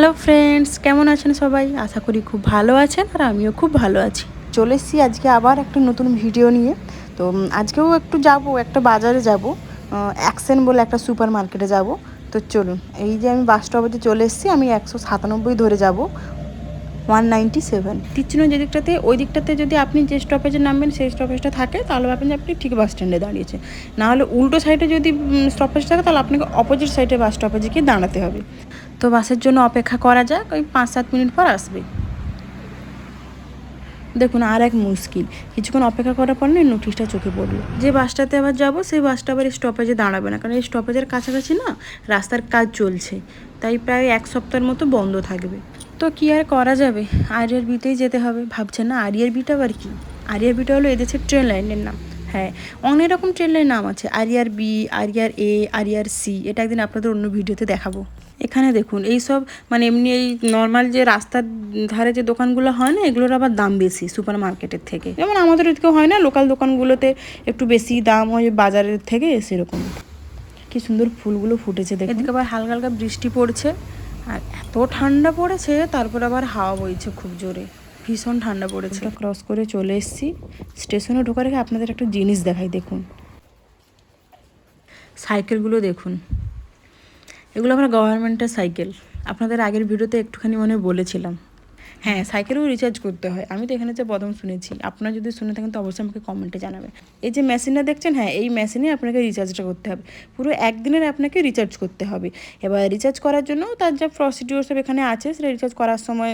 Hello friends কেমন আছেন সবাই? আশা করি খুব ভালো আছেন আর আমিও খুব ভালো আছি। চলে এসেছি আজকে আবার একটা নতুন ভিডিও নিয়ে। তো আজকেও একটু যাব, একটা বাজারে যাব। অ্যাকসেন বলে একটা সুপার মার্কেটে যাব। তো চলুন, এই যে আমি বাস স্টপেজে চলে এসেছি, আমি একশো সাতানব্বই ধরে যাব। ওয়ান নাইনটি সেভেন তিচ্ছিন্ন যে দিকটাতে, ওই দিকটাতে যদি আপনি যে স্টপেজে নামবেন, সেই স্টপেজটা থাকে, তাহলে যে আপনি ঠিক বাস স্ট্যান্ডে দাঁড়িয়েছে। না হলে উল্টো সাইডে যদি স্টপেজ থাকে, তাহলে আপনাকে অপোজিট সাইডে বাস স্টপেজে গিয়ে দাঁড়াতে হবে। তো বাসের জন্য অপেক্ষা করা যাক, ওই পাঁচ সাত মিনিট পর আসবে। দেখুন, আর এক মুশকিল। কিছুক্ষণ অপেক্ষা করার পর না নোটিশটা চোখে পড়ল। যে বাসটাতে আবার যাব, সেই বাসটা আবার স্টপেজে দাঁড়াবে না। কারণ এই স্টপেজের কাছাকাছি না রাস্তার কাজ চলছে। তাই প্রায় এক সপ্তাহের মতো বন্ধ থাকবে। তো কি আর করা যাবে? আরিয়ার বিতেই যেতে হবে। ভাবছেন না, আরিয়ার বিটা আবার কি? আরিয়ার বিটা হলো এদেশের ট্রেন লাইনের নাম। হ্যাঁ অনেক রকম ট্রেন লাইন নাম আছে। আরিয়ার বি, আরিয়ার এ, আরিয়ার সি। এটা একদিন আপনাদের অন্য ভিডিওতে দেখাবো। এখানে দেখুন এই সব মানে এমনি এই নর্মাল যে রাস্তার ধারে যে দোকানগুলো হয় না এগুলোর আবার দাম বেশি সুপার মার্কেটের থেকে। যেমন আমাদের এদিকে হয় না লোকাল দোকানগুলোতে একটু বেশি দাম হয় বাজারের থেকে সেরকম। কি সুন্দর ফুলগুলো ফুটেছে দেখে এদিকে আবার হালকা হালকা বৃষ্টি পড়ছে আর এত ঠান্ডা পড়েছে তারপর আবার হাওয়া বইছে খুব জোরে। ভীষণ ঠান্ডা পড়েছে। ক্রস করে চলে এসেছি। স্টেশনে ঢোকার আগে আপনাদের একটা জিনিস দেখাই দেখুন। সাইকেলগুলো দেখুন। এগুলো আমরা গভর্নমেন্টের সাইকেল আপনাদের আগের ভিডিওতে একটুখানি মনে বলেছিলাম। হ্যাঁ সাইকেলেও রিচার্জ করতে হয়। আমি তো এখানে যে প্রথম শুনেছি। আপনারা যদি শুনে থাকেন তো অবশ্যই আমাকে কমেন্টে জানাবেন। এই যে মেশিনটা দেখছেন হ্যাঁ এই মেশিনে আপনাকে রিচার্জটা করতে হবে। পুরো একদিনের আপনাকে রিচার্জ করতে হবে। এবার রিচার্জ করার জন্য তার যা প্রসিডিওর সব এখানে আছে, সেটা রিচার্জ করার সময়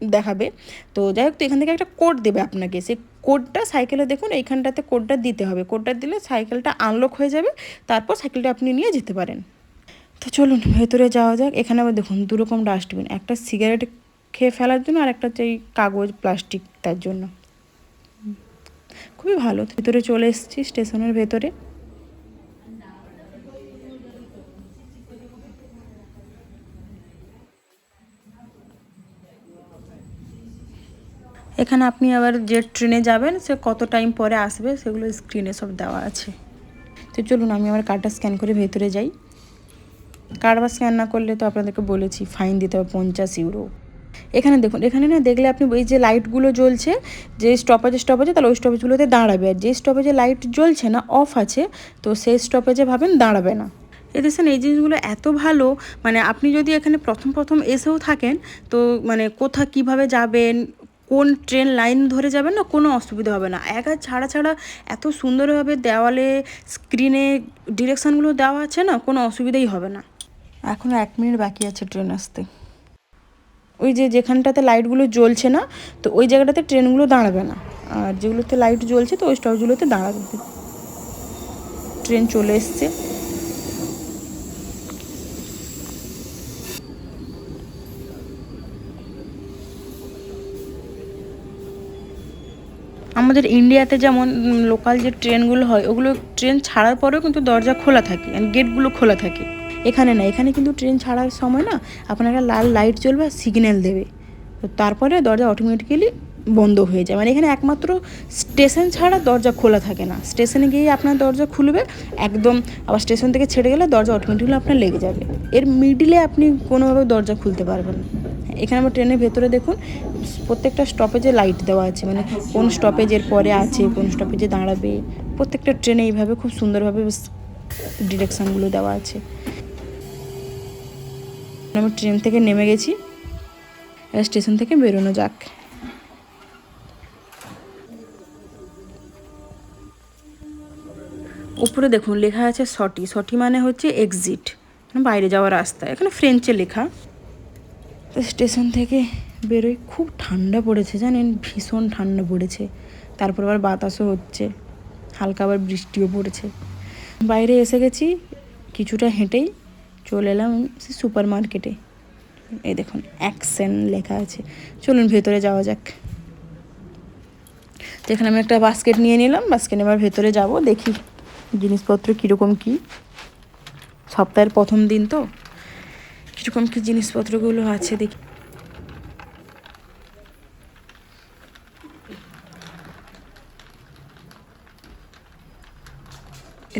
দেখাবে। তো যাই হোক, তো এখান থেকে একটা কোড দেবে আপনাকে। সেই কোডটা সাইকেলে দেখুন, এইখানটাতে কোডটা দিতে হবে। কোডটা দিলে সাইকেলটা আনলক হয়ে যাবে। তারপর সাইকেলটা আপনি নিয়ে যেতে পারেন। তো চলুন, ভেতরে যাওয়া যাক। এখানে আবার দেখুন, দুরকম ডাস্টবিন একটা সিগারেট খেয়ে ফেলার জন্য আর একটা হচ্ছে কাগজ প্লাস্টিক তার জন্য। খুবই ভালো। ভেতরে চলে এসেছি স্টেশনের ভেতরে। এখানে আপনি আবার যে ট্রেনে যাবেন, সে কত টাইম পরে আসবে, সেগুলো স্ক্রিনে সব দেওয়া আছে। তো চলুন, আমি আমার কার্ডটা স্ক্যান করে ভেতরে যাই। স্ক্যান না করলে তো আপনাদেরকে বলেছি ফাইন দিতে হবে পঞ্চাশ ইউরো এখানে দেখুন, এখানে না দেখলে আপনি ওই যে লাইটগুলো জ্বলছে, যে স্টপেজে স্টপেজে তাহলে ওই স্টপেজগুলোতে দাঁড়াবে। আর যে স্টপেজে লাইট জ্বলছে না অফ আছে, তো সেই স্টপেজে ভাবেন দাঁড়াবে না। এদেশের এই জিনিসগুলো এত ভালো মানে আপনি যদি এখানে প্রথম প্রথম এসেও থাকেন, তো মানে কোথা কীভাবে যাবেন, কোন ট্রেন লাইন ধরে যাবেন না, কোনো অসুবিধা হবে না। একা ছাড়া ছাড়া এত সুন্দরভাবে দেওয়ালে স্ক্রিনে ডিরেকশানগুলো দেওয়া আছে না, কোনো অসুবিধাই হবে না। এখনও এক মিনিট বাকি আছে ট্রেন আসতে। ওই যে যেখানটাতে লাইটগুলো জ্বলছে না, তো ওই জায়গাটাতে ট্রেনগুলো দাঁড়াবে না। আর যেগুলোতে লাইট জ্বলছে, তো ওই স্টপগুলোতে দাঁড়াবে। ট্রেন চলে এসছে। আমাদের ইন্ডিয়াতে যেমন লোকাল যে ট্রেনগুলো হয়, ওগুলো ট্রেন ছাড়ার পরেও কিন্তু দরজা খোলা থাকে গেটগুলো খোলা থাকে। এখানে না, এখানে কিন্তু ট্রেন ছাড়ার সময় না আপনার একটা লাল লাইট জ্বলবে আর সিগন্যাল দেবে। তো তারপরে দরজা অটোমেটিক্যালি বন্ধ হয়ে যায়। মানে এখানে একমাত্র স্টেশন ছাড়া দরজা খোলা থাকে না। স্টেশনে গিয়ে আপনার দরজা খুলবে, একদম আবার স্টেশন থেকে ছেড়ে গেলে দরজা অটোমেটিক্যালি আপনার লেগে যাবে। এর মিডিলে আপনি কোনোভাবে দরজা খুলতে পারবেন এখানে আমার ট্রেনের ভেতরে দেখুন, প্রত্যেকটা স্টপেজে লাইট দেওয়া আছে। মানে কোন স্টপেজের পরে আছে, কোন স্টপেজে দাঁড়াবে। প্রত্যেকটা ট্রেনে এইভাবে খুব সুন্দরভাবে ডিরেকশানগুলো দেওয়া আছে। আমি ট্রেন থেকে নেমে গেছি। স্টেশন থেকে বেরোনো যাক। উপরে দেখুন লেখা আছে সটি। সটি মানে হচ্ছে এক্সিট মানে বাইরে যাওয়ার রাস্তা। এখানে ফ্রেঞ্চে লেখা। স্টেশন থেকে বেরোই খুব ঠান্ডা পড়েছে, জানেন? ভীষণ ঠান্ডা পড়েছে। তারপর আবার বাতাসও হচ্ছে। হালকা আবার বৃষ্টিও পড়েছে। বাইরে এসে গেছি। কিছুটা হেঁটেই চলে এলাম সে সুপার মার্কেটে এই দেখুন অ্যাকশন লেখা আছে। চলুন ভেতরে যাওয়া যাক। তো এখানে আমি একটা বাস্কেট নিয়ে নিলাম বাস্কেট এবার ভেতরে যাব, দেখি জিনিসপত্র কীরকম কি। সপ্তাহের প্রথম দিন তো। কীরকম কী জিনিসপত্রগুলো আছে দেখি।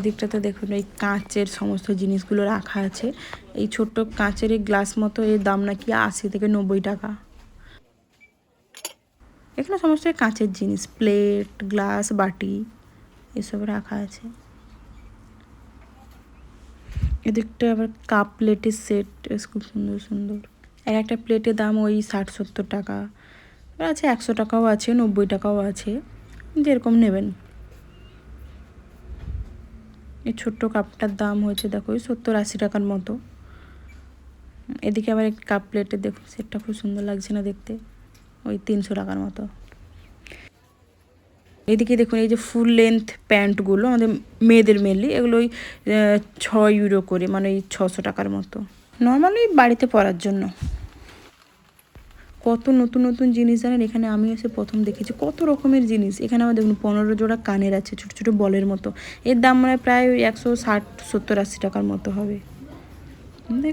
এদিকটাতে দেখুন, এই কাঁচের সমস্ত জিনিসগুলো রাখা আছে। এই ছোট্ট কাঁচের এই গ্লাস মতো এর দাম নাকি আশি থেকে নব্বই টাকা। এখানে সমস্ত কাঁচের জিনিস, প্লেট, গ্লাস, বাটি, এসব রাখা আছে। এদিকটা আবার কাপ প্লেটের সেট খুব সুন্দর সুন্দর। এক একটা প্লেটের দাম ওই ষাট, সত্তর টাকা। আছে একশো টাকাও আছে, নব্বই টাকাও আছে। যেরকম নেবেন। এই ছোট্ট কাপটার দাম হয়েছে, দেখো, ওই সত্তর আশি টাকার মতো। এদিকে আবার একটি কাপ প্লেটে দেখুন, সেটটা খুব সুন্দর লাগছে না দেখতে। ওই তিনশো টাকার মতো। এদিকে দেখুন, এই যে ফুল লেন্থ প্যান্টগুলো আমাদের মেয়েদের মেনলি এগুলো ওই ছয় ইউরো করে মানে ওই ছশো টাকার মতো। নর্মালি বাড়িতে পরার জন্য। কত নতুন নতুন জিনিস জানেন এখানে আমি এসে প্রথম দেখেছি কত রকমের জিনিস। এখানে আমার দেখুন পনেরো জোড়া কানের আছে, ছোটো ছোটো বলের মতো। এর দাম মানে প্রায় একশো ষাট, সত্তর, আশি টাকার মতো হবে।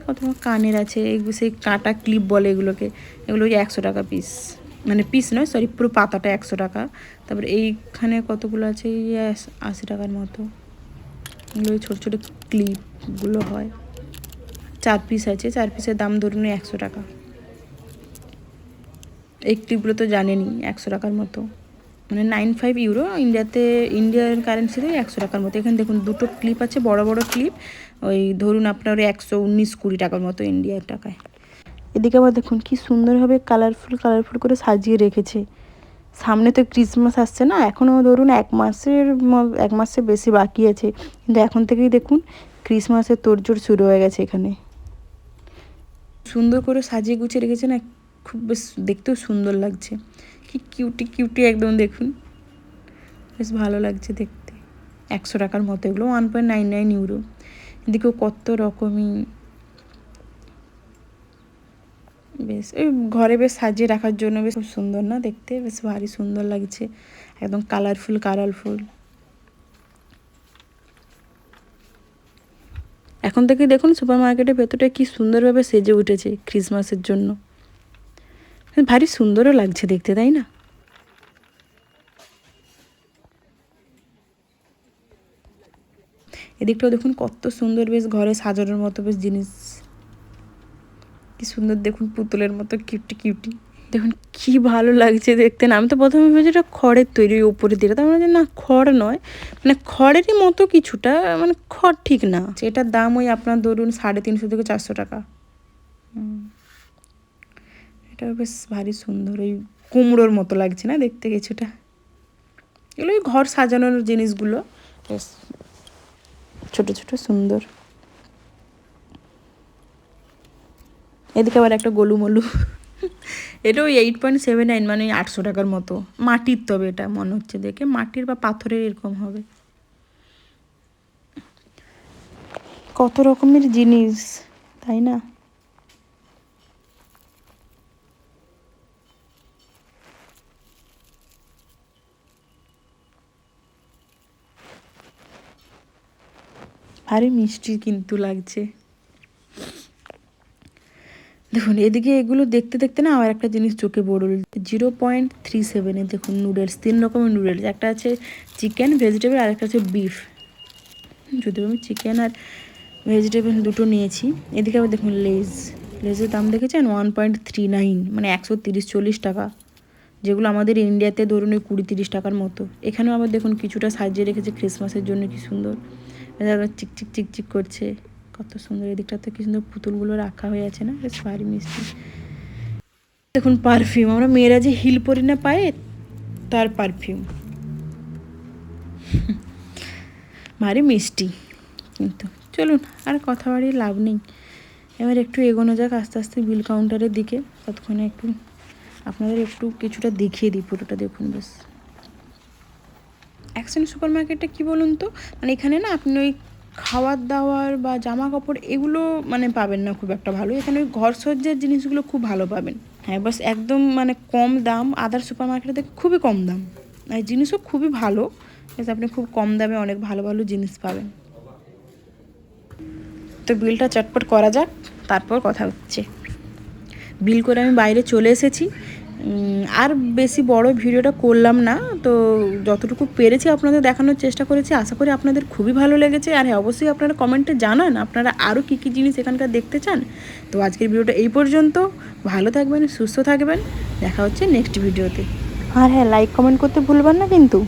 কত কানের আছে এগুলো সেই কাটা ক্লিপ বলে এগুলোকে। এগুলো ওই একশো টাকা পিস মানে পিস নয় সরি পুরো পাতাটা একশো টাকা। তারপরে এইখানে কতগুলো আছে? এই আশি টাকার মতো। এগুলো ওই ছোটো ছোটো ক্লিপগুলো হয়। চার পিস আছে, চার পিসের দাম ধরুন একশো টাকা। এই ক্লিপগুলো তো জানেনই, একশো টাকার মতো। মানে নাইন ফাইভ ইউরো ইন্ডিয়াতে ইন্ডিয়ার কারেন্সিতে একশো টাকার মতো। এখানে দেখুন, দুটো ক্লিপ আছে, বড় বড় ক্লিপ ওই ধরুন আপনার একশো উনিশ কুড়ি টাকার মতো ইন্ডিয়ার টাকায়। এদিকে আবার দেখুন, কি সুন্দরভাবে কালারফুল কালারফুল করে সাজিয়ে রেখেছে। সামনে তো ক্রিসমাস আসছে না এখনও ধরুন এক মাসের এক মাসের বেশি বাকি আছে। কিন্তু এখন থেকেই দেখুন ক্রিসমাসের তোড়জোড় শুরু হয়ে গেছে এখানে। সুন্দর করে সাজিয়ে গুছিয়ে রেখেছে না খুব বেশ দেখতেও সুন্দর লাগছে। কি কিউটি কিউটি একদম দেখুন। বেশ ভালো লাগছে দেখতে। একশো টাকার মতো এগুলো one point nine nine euro এদিকেও কত রকমই। বেশ ওই ঘরে বেশ সাজিয়ে রাখার জন্য বেশ খুব সুন্দর না দেখতে? বেশ ভারী সুন্দর লাগছে। একদম কালারফুল কালারফুল এখন থেকে দেখুন সুপার মার্কেটের ভেতরটা কি সুন্দরভাবে সেজে উঠেছে ক্রিসমাসের জন্য। ভারী সুন্দরও লাগছে দেখতে, তাই না? এদিকটাও দেখুন কত সুন্দর বেশ ঘরে সাজানোর মতো বেশ জিনিস। কি সুন্দর দেখুন পুতুলের মতো, কিউটি কিউটি। দেখুন কি ভালো লাগছে দেখতে। না, আমি তো প্রথমে ভেবেছি এটা খড়ের তৈরি ওই উপরে দিয়ে। তার মানে না, খড় নয় মানে খড়েরই মতো কিছুটা মানে খড় ঠিক না। এটার দাম ওই আপনার ধরুন সাড়ে তিনশো থেকে চারশো টাকা। এটা বেশ ভারী সুন্দর ওই কুমড়োর মতো লাগছে না দেখতে কিছুটা? এগুলো ওই ঘর সাজানোর জিনিসগুলো। বেশ, ছোটো ছোটো সুন্দর। এদিকে আবার একটা গোলুমলু। এটা ওই এইট পয়েন্ট সেভেন নাইন মানে আটশো টাকার মতো। মাটির তবে এটা, মনে হচ্ছে দেখে। মাটির বা পাথরের এরকম হবে। কত রকমের জিনিস, তাই না? ভারী মিষ্টি কিন্তু লাগছে। দেখুন, এদিকে এগুলো দেখতে দেখতে না আবার একটা জিনিস চোখে পড়ল। জিরো পয়েন্ট থ্রি সেভেনে দেখুন নুডলস, তিন রকমের নুডলস। একটা আছে চিকেন, ভেজিটেবল আর একটা আছে বিফ। যদি আমি চিকেন আর ভেজিটেবল দুটো নিয়েছি। এদিকে আবার দেখুন লেজ। লেজের দাম দেখেছেন? ওয়ান পয়েন্ট থ্রি নাইন মানে একশো তিরিশ, চল্লিশ টাকা। যেগুলো আমাদের ইন্ডিয়াতে ধরুন ওই কুড়ি, তিরিশ টাকার মতো। এখানেও আবার দেখুন কিছুটা সাজিয়ে রেখেছে ক্রিসমাসের জন্য, কি সুন্দর। চিকচিক চিকচিক করছে। কত সুন্দর এদিকটাতে কি সুন্দর পুতুলগুলো রাখা হয়ে আছে না? বেশ ভারী মিষ্টি। দেখুন পারফিউম আমরা মেয়েরা যে হিল পরি না পায়ে, তার পারফিউম ভারী মিষ্টি, কিন্তু। চলুন, আর কথা বাড়িয়ে লাভ নেই। এবার একটু এগোনো যাক আস্তে আস্তে বিল কাউন্টারের দিকে। ততক্ষণে একটু আপনাদের একটু কিছুটা দেখিয়ে দিই পুরোটা, দেখুন বেশ। অ্যাকশন সুপার মার্কেটটা কী বলুন তো? মানে এখানে না আপনি ওই খাওয়ার দাওয়ার বা জামা কাপড় এগুলো মানে পাবেন না খুব একটা ভালো। এখানে ওই ঘর সজ্জার জিনিসগুলো খুব ভালো পাবেন। হ্যাঁ বাস একদম মানে কম দাম। আদার সুপার মার্কেটে দেখে খুবই কম দাম। আর জিনিসও খুবই ভালো। আপনি খুব কম দামে অনেক ভালো ভালো জিনিস পাবেন। তো বিলটা চটপট করা যাক, তারপর কথা হচ্ছে। বিল করে আমি বাইরে চলে এসেছি। আর বেশি বড় ভিডিওটা করলাম না, তো যতটুকু পেরেছি আপনাদের দেখানোর চেষ্টা করেছি, আশা করি আপনাদের খুবই ভালো লেগেছে, আর হ্যাঁ অবশ্যই আপনারা কমেন্টে জানান আপনারা আরও কী কী জিনিস এখানকার দেখতে চান। তো আজকের ভিডিওটা এই পর্যন্ত, ভালো থাকবেন, সুস্থ থাকবেন, দেখা হচ্ছে নেক্সট ভিডিওতে। আর হ্যাঁ লাইক, কমেন্ট করতে ভুলবেন না কিন্তু।